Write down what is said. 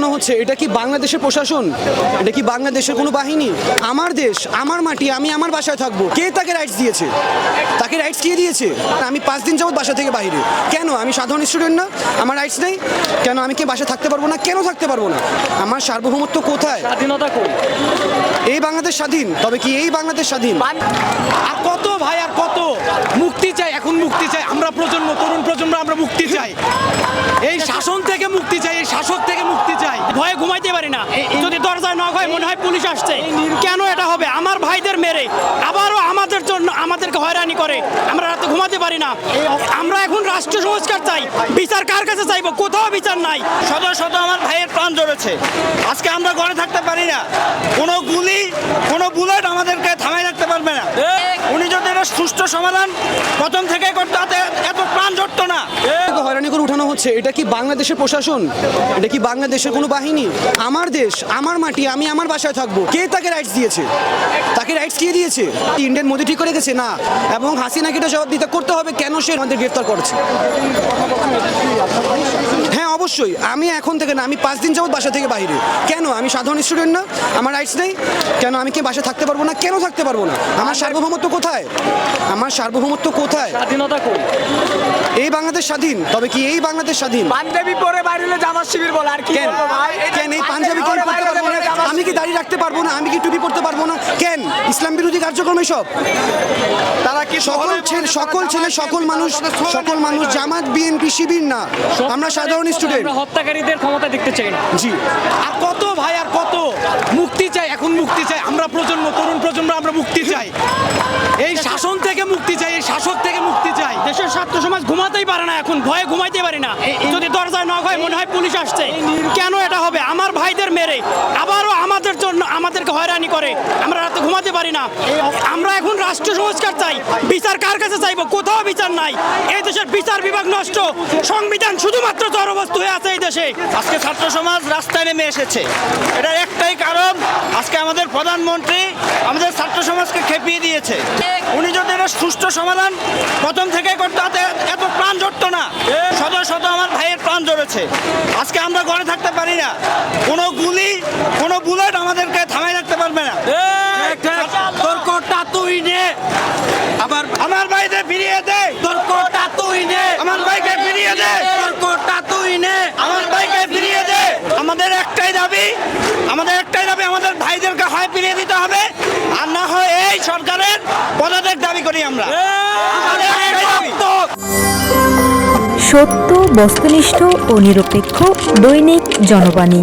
উঠানো হচ্ছে এটা কি বাংলাদেশের প্রশাসন? এটা কি বাংলাদেশের কোনো বাহিনী? আমার দেশ আমার মাটি আমি আমার বাসায় থাকব। কে তাকে রাইটস দিয়েছে? তাকে রাইটস কে দিয়েছে? আমি পাঁচ দিন যাবত বাসা থেকে বাইরে। কেন? আমি সাধারণ স্টুডেন্ট না আমার রাইটস নেই। কেন আমি কি বাসায় থাকতে পারব না? কেন থাকতে পারব না? আমার সার্বভৌমত্ব কোথায়? স্বাধীনতা কই? এই বাংলাদেশ স্বাধীন তবে কি এই বাংলাদেশ স্বাধীন? আর কত ভাই আর কত? মুক্তি চাই এখন মুক্তি চাই। প্রজন্ম তরুণ প্রজন্ম আমরা মুক্তি চাই। এই শাসন থেকে মুক্তি চাই এই শাসক থেকে মুক্তি চাই। ভয়ে ঘুমাইতে পারি না। যদি দরজায় নক হয় মনে হয় পুলিশ আসছে। কেন এটা হবে? আমার ভাইদের মেরে। আবারও আমাদের জন্য আমাদেরকে হয়রানি করে। আমরা রাতে ঘুমাতে পারি না। আমরা এখন রাষ্ট্র সংস্কার চাই। বিচার কার কাছে চাইব? কোথাও বিচার নাই। শত শত আমার ভাইয়ের প্রাণ জড়েছে আজকে আমরা ঘরে থাকতে পারি না। কোনো গুলি কোনো বুলেট আমাদেরকে থামাই রাখতে পারবে না। সুষ্ঠু সমাধান। প্রথম থেকে করতে এত প্রাণ জড়তো না। হয়রানি করে উঠানো হচ্ছে এটা কি বাংলাদেশের প্রশাসন? এটা কি বাংলাদেশের কোনো বাহিনী? আমার দেশ আমার মাটি আমি আমার বাসায় থাকব। কে তাকে রাইটস দিয়েছে? তাকে রাইটস কে দিয়েছে? ইন্ডিয়ান মোদি ঠিক করে গেছে? না। এবং হাসিনাকে এটা জবাব দিতে করতে হবে কেন সে আমাদের গ্রেফতার করছে? হ্যাঁ অবশ্যই। আমি এখন থেকে না আমি পাঁচ দিন যাবত বাসা থেকে বাইরে। কেন? আমি সাধারণ স্টুডেন্ট না আমার রাইটস নেই। কেন আমি কি বাসা থাকতে পারব না? কেন থাকতে পারব না? আমার সার্বভৌমত্ব কোথায়? আমার সার্বভৌমত্ব কোথায়? স্বাধীনতা কই? এই বাংলাদেশ স্বাধীন। তবে কি এই বাংলাদেশ স্বাধীন। পাঞ্জাবি পরে বাইরে জামাত শিবির বলে আর কেন? কেন এই পাঞ্জাবি কেন পড়তে পারব না? আমি কি দাড়ি রাখতে পারব না? আমি কি টুপি পড়তে পারব না? কেন? ইসলাম বিরোধী কার্যক্রম এসব? তারা কি সকল ছেলে সকল ছেলে সকল মানুষ সকল মানুষ জামাত বিএনপি শিবির না। আমরা সাধারণ স্টুডেন্ট। হত্যাকারীদের ক্ষমতা দেখতে চাই না। জি। আর কত ভাই আর কত? মুক্তি চাই এখন মুক্তি চাই। আমরা প্রজন্ম তরুণ প্রজন্ম আমরা মুক্তি চাই। এই শাসন থেকে মুক্তি চাই এই শাসক থেকে মুক্তি চাই। সমাজ ঘুমাতেই পারে না এখন ভয়ে ঘুমাইতে পারি না। যদি দরজায় নক হয় মনে হয় পুলিশ আসছে। কেন এটা হবে? আমার ভাইদের মেরে। আবারও আমাদের জন্য আমাদেরকে হয়রানি করে। আমরা রাতে ঘুমাতে পারি না। আমরা এখন রাষ্ট্র সংস্কার চাই। বিচার কার কাছে চাইব? কোথাও বিচার নাই। এই দেশের বিচার বিভাগ নষ্ট। সংবিধান শুধুমাত্র জড়বস্তু হয়ে আছে এই দেশে। আজকে ছাত্র সমাজ রাস্তায় নেমে এসেছে। এটার একটাই কারণ আমাদের প্রধানমন্ত্রী আমাদের ছাত্র সমাজকে খেপিয়ে দিয়েছে। উনি যদি এটা সুষ্ঠু সমাধান প্রথম থেকে করতে এত প্রাণ জড়তো না শত শত আমার ভাইয়ের প্রাণ জড়েছে। আজকে আমরা ঘরে থাকতে পারি না। কোনো গুলি কোনো বুলেট আমাদেরকে থামাই রাখতে পারবে না। আমার ভাইদের ফিরিয়ে দে। তোর কোটা তুই নে। আমার ভাইকে ফিরিয়ে দে তোর কোটা তুই নে আমার ভাইকে ফিরিয়ে দে আমাদের একটাই দাবি আমাদের একটাই দাবি, আমাদের ভাইদেরকে হয় ফিরিয়ে দিতে হবে, আর না হয় এই সরকারের পদত্যাগ দাবি করি আমরা। সত্য, বস্তুনিষ্ঠ ও নিরপেক্ষ দৈনিক জনবাণী।